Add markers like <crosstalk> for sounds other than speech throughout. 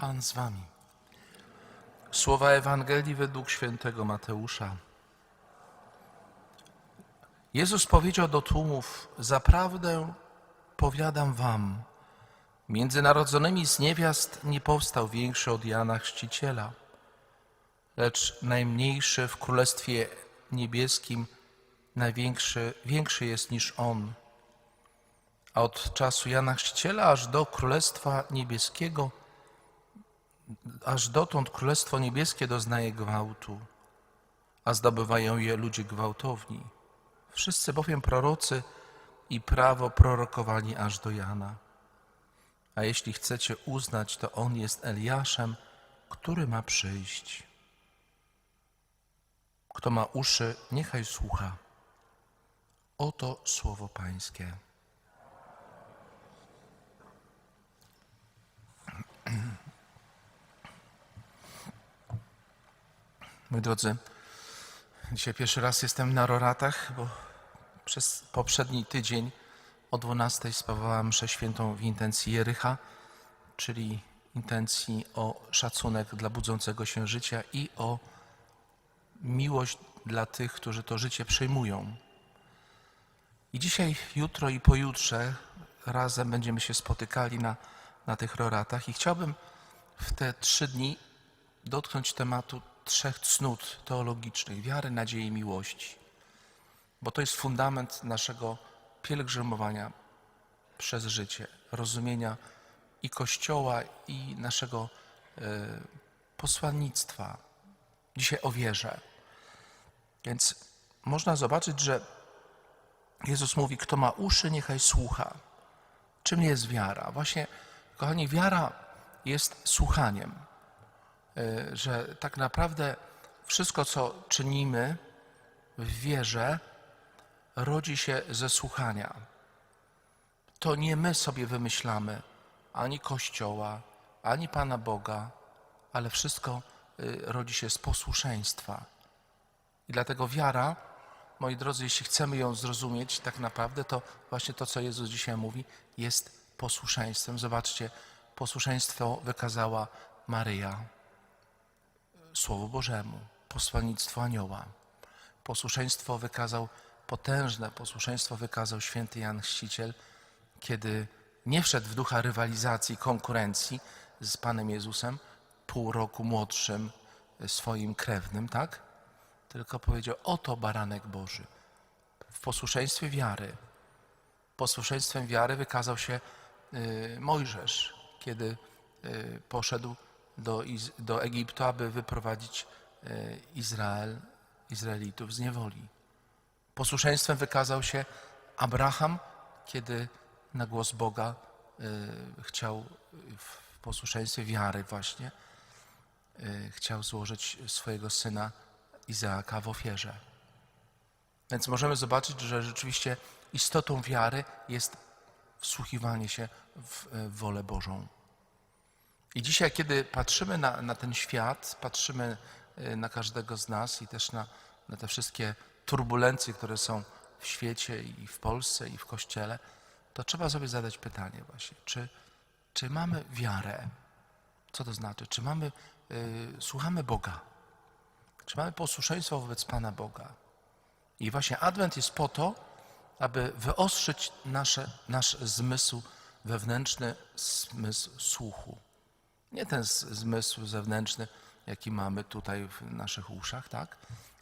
Pan z wami. Słowa Ewangelii według świętego Mateusza. Jezus powiedział do tłumów: Zaprawdę powiadam wam, między narodzonymi z niewiast nie powstał większy od Jana Chrzciciela, lecz najmniejszy w Królestwie Niebieskim największy większy jest niż on. A od czasu Jana Chrzciciela aż do Królestwa Niebieskiego, aż dotąd Królestwo Niebieskie doznaje gwałtu, a zdobywają je ludzie gwałtowni. Wszyscy bowiem prorocy i prawo prorokowali aż do Jana. A jeśli chcecie uznać, to on jest Eliaszem, który ma przyjść. Kto ma uszy, niechaj słucha. Oto słowo Pańskie. Moi drodzy, dzisiaj pierwszy raz jestem na Roratach, bo przez poprzedni tydzień o 12 sprawowałem mszę świętą w intencji Jericha, czyli intencji o szacunek dla budzącego się życia i o miłość dla tych, którzy to życie przyjmują. I dzisiaj, jutro i pojutrze razem będziemy się spotykali na, na tych roratach i chciałbym w te trzy dni dotknąć tematu trzech cnót teologicznych wiary, nadziei i miłości, bo to jest fundament naszego pielgrzymowania przez życie, rozumienia i Kościoła, i naszego e, posłannictwa. Dzisiaj o wierze. Więc można zobaczyć, że Jezus mówi, kto ma uszy, niechaj słucha. Czym jest wiara? Właśnie, kochani, wiara jest słuchaniem. Y, Że tak naprawdę wszystko, co czynimy w wierze, rodzi się ze słuchania. To nie my sobie wymyślamy ani Kościoła, ani Pana Boga, ale wszystko y, rodzi się z posłuszeństwa. I dlatego wiara, moi drodzy, jeśli chcemy ją zrozumieć tak naprawdę, to właśnie to, co Jezus dzisiaj mówi, jest posłuszeństwem. Zobaczcie, posłuszeństwo wykazała Maryja Słowu Bożemu, posłannictwo anioła. Posłuszeństwo wykazał, potężne posłuszeństwo wykazał święty Jan Chrzciciel, kiedy nie wszedł w ducha rywalizacji, konkurencji z Panem Jezusem, pół roku młodszym swoim krewnym, tak? Tylko powiedział, oto baranek Boży. W posłuszeństwie wiary. Posłuszeństwem wiary wykazał się y, Mojżesz, kiedy y, poszedł do, do Egiptu, aby wyprowadzić y, Izrael, Izraelitów z niewoli. Posłuszeństwem wykazał się Abraham, kiedy na głos Boga y, chciał w posłuszeństwie wiary właśnie y, chciał złożyć swojego syna Izaaka w ofierze. Więc możemy zobaczyć, że rzeczywiście istotą wiary jest wsłuchiwanie się w e, wolę Bożą. I dzisiaj, kiedy patrzymy na, na ten świat, patrzymy e, na każdego z nas i też na, na te wszystkie turbulencje, które są w świecie i w Polsce i w Kościele, to trzeba sobie zadać pytanie właśnie, czy, czy mamy wiarę? Co to znaczy? Czy mamy, y, słuchamy Boga? Czy mamy posłuszeństwo wobec Pana Boga? I właśnie Adwent jest po to, aby wyostrzyć nasze, nasz zmysł wewnętrzny, zmysł słuchu. Nie ten zmysł zewnętrzny, jaki mamy tutaj w naszych uszach, tak?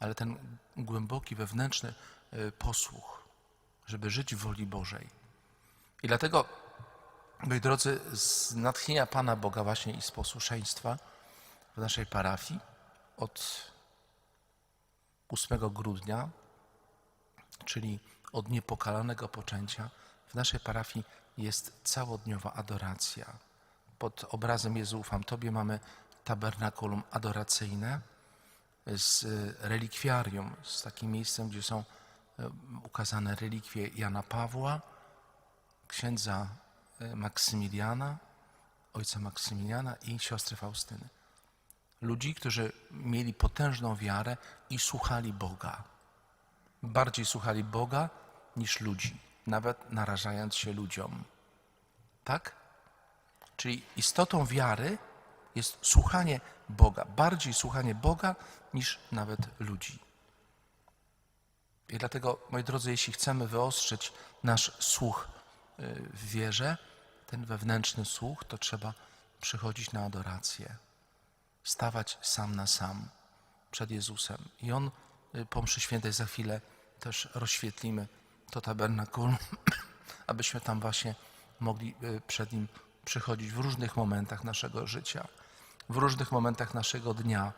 Ale ten głęboki, wewnętrzny y, posłuch, żeby żyć w woli Bożej. I dlatego, moi drodzy, z natchnienia Pana Boga właśnie i z posłuszeństwa w naszej parafii od 8 grudnia, czyli od niepokalanego poczęcia, w naszej parafii jest całodniowa adoracja. Pod obrazem Jezu ufam Tobie mamy tabernakulum adoracyjne z relikwiarium, z takim miejscem, gdzie są e, ukazane relikwie Jana Pawła, księdza e, Maksymiliana, ojca Maksymiliana i siostry Faustyny ludzi, którzy mieli potężną wiarę i słuchali Boga. Bardziej słuchali Boga niż ludzi, nawet narażając się ludziom. Tak? Czyli istotą wiary jest słuchanie Boga, bardziej słuchanie Boga niż nawet ludzi. I dlatego, moi drodzy, jeśli chcemy wyostrzyć nasz słuch y, w wierze, ten wewnętrzny słuch, to trzeba przychodzić na adorację, stawać sam na sam przed Jezusem. I On y, po mszy świętej za chwilę też rozświetlimy to tabernakulum, <coughs> abyśmy tam właśnie mogli y, przed Nim przychodzić w różnych momentach naszego życia, w różnych momentach naszego dnia,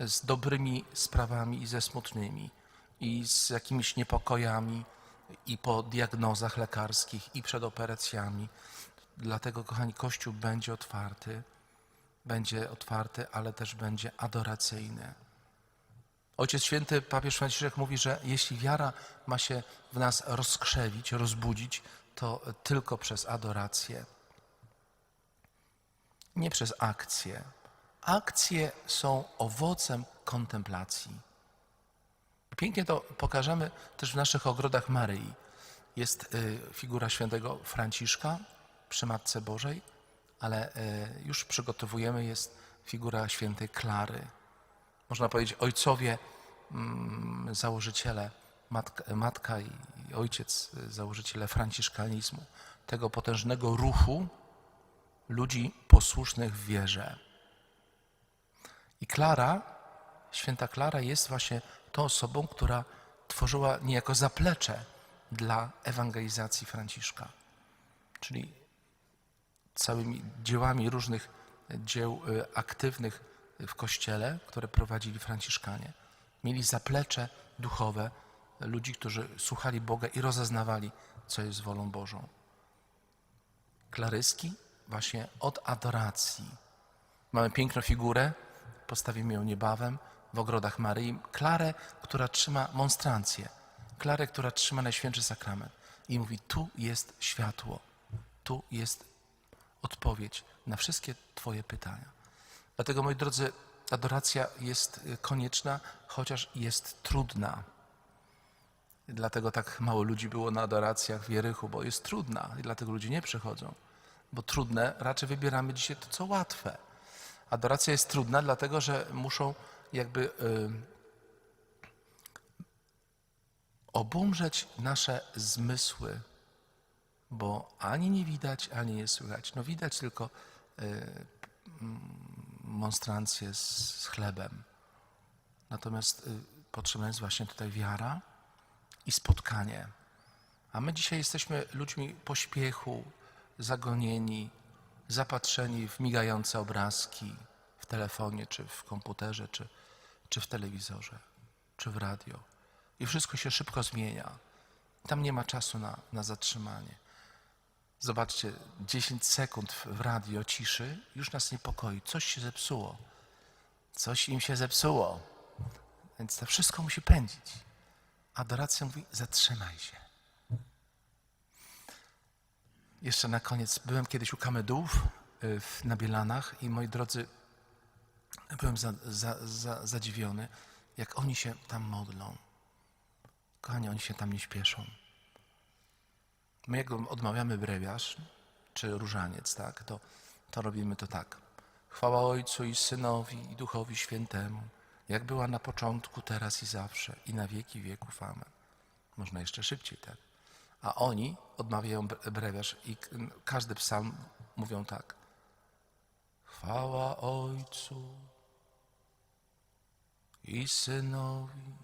z dobrymi sprawami i ze smutnymi, i z jakimiś niepokojami, i po diagnozach lekarskich, i przed operacjami. Dlatego, kochani, Kościół będzie otwarty, będzie otwarty, ale też będzie adoracyjny. Ojciec Święty, papież Franciszek mówi, że jeśli wiara ma się w nas rozkrzewić, rozbudzić, to tylko przez adorację. Nie przez akcje. Akcje są owocem kontemplacji. Pięknie to pokażemy też w naszych ogrodach Maryi. Jest y, figura świętego Franciszka przy Matce Bożej, ale y, już przygotowujemy, jest figura świętej Klary. Można powiedzieć ojcowie, mm, założyciele, matka, matka i ojciec, y, założyciele franciszkanizmu, tego potężnego ruchu ludzi posłusznych w wierze. I Klara, święta Klara jest właśnie tą osobą, która tworzyła niejako zaplecze dla ewangelizacji Franciszka. Czyli całymi dziełami różnych dzieł y, aktywnych w Kościele, które prowadzili Franciszkanie. Mieli zaplecze duchowe ludzi, którzy słuchali Boga i rozeznawali, co jest wolą Bożą. Klaryski właśnie od adoracji. Mamy piękną figurę, postawimy ją niebawem w ogrodach Maryi. Klarę, która trzyma monstrancję. Klarę, która trzyma Najświętszy Sakrament. I mówi, tu jest światło. Tu jest odpowiedź na wszystkie Twoje pytania. Dlatego, moi drodzy, adoracja jest konieczna, chociaż jest trudna. Dlatego tak mało ludzi było na adoracjach w Jerychu, bo jest trudna i dlatego ludzie nie przychodzą. Bo trudne, raczej wybieramy dzisiaj to, co łatwe. Adoracja jest trudna, dlatego że muszą jakby y, obumrzeć nasze zmysły, bo ani nie widać, ani nie słychać. No widać tylko y, mm, monstrancję z, chlebem. Natomiast y, potrzebna jest właśnie tutaj wiara i spotkanie. A my dzisiaj jesteśmy ludźmi pośpiechu, zagonieni, zapatrzeni w migające obrazki w telefonie, czy w komputerze, czy, czy w telewizorze, czy w radio. I wszystko się szybko zmienia. Tam nie ma czasu na, na zatrzymanie. Zobaczcie, 10 sekund w- radio ciszy już nas niepokoi. Coś się zepsuło. Coś im się zepsuło. Więc to wszystko musi pędzić. Adoracja mówi: zatrzymaj się. Jeszcze na koniec. Byłem kiedyś u Kamedułów y, na Bielanach i moi drodzy, byłem za, za, za, zadziwiony, jak oni się tam modlą. Kochani, oni się tam nie śpieszą. My jak odmawiamy brewiarz czy różaniec, tak, to, to robimy to tak. Chwała Ojcu i Synowi i Duchowi Świętemu, jak była na początku, teraz i zawsze, i na wieki wieków. Amen. Można jeszcze szybciej, tak. A oni odmawiają bre- brewiarz i każdy psalm mówią tak. Chwała Ojcu i Synowi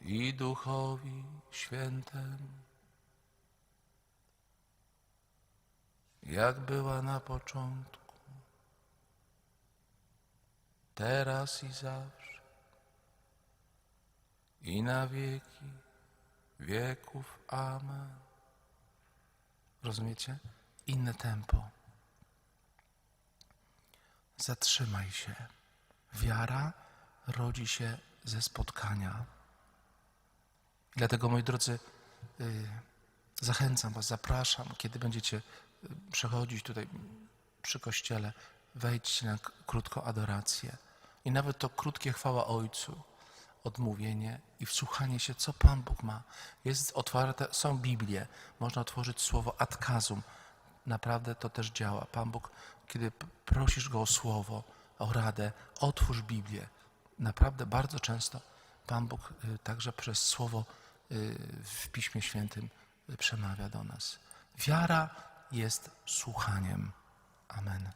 i Duchowi Świętemu, jak była na początku, teraz i zawsze, i na wieki wieków. Amen. Rozumiecie? Inne tempo. Zatrzymaj się. Wiara rodzi się ze spotkania. Dlatego, moi drodzy, y, zachęcam Was, zapraszam, kiedy będziecie y, przechodzić tutaj przy kościele, wejdźcie na krótką adorację. I nawet to krótkie chwała Ojcu, odmówienie i wsłuchanie się, co Pan Bóg ma. Jest otwarte, są Biblie, można otworzyć słowo atkazum, naprawdę to też działa. Pan Bóg, kiedy prosisz Go o słowo, o radę, otwórz Biblię. Naprawdę bardzo często Pan Bóg y, także przez słowo y, w Piśmie Świętym przemawia do nas. Wiara jest słuchaniem. Amen.